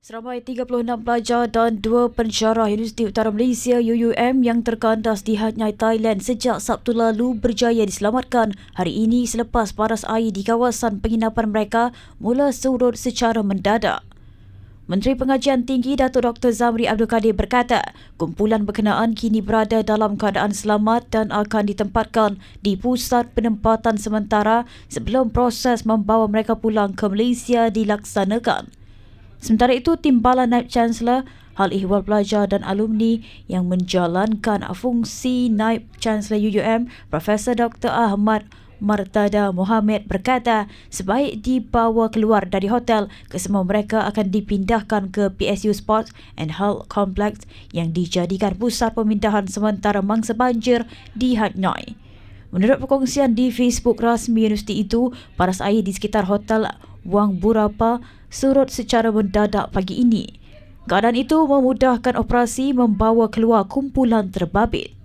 Seramai 36 pelajar dan dua pensyarah Universiti Utara Malaysia UUM yang terkandas di Hanyai, Thailand sejak Sabtu lalu berjaya diselamatkan hari ini selepas paras air di kawasan penginapan mereka mula surut secara mendadak. Menteri Pengajian Tinggi Datuk Dr. Zamri Abdul Kadir berkata, kumpulan berkenaan kini berada dalam keadaan selamat dan akan ditempatkan di pusat penempatan sementara sebelum proses membawa mereka pulang ke Malaysia dilaksanakan. Sementara itu, Timbalan Naib Chancellor Hal Ihwal Pelajar dan Alumni yang menjalankan fungsi Naib Chancellor UUM, Profesor Dr. Ahmad Martada Mohamed berkata sebaik dibawa keluar dari hotel, kesemua mereka akan dipindahkan ke PSU Sports and Health Complex yang dijadikan pusat pemindahan sementara mangsa banjir di Hatnoi. Menurut perkongsian di Facebook rasmi universiti itu, paras air di sekitar hotel Wang Burapa surut secara mendadak pagi ini. Keadaan itu memudahkan operasi membawa keluar kumpulan terbabit.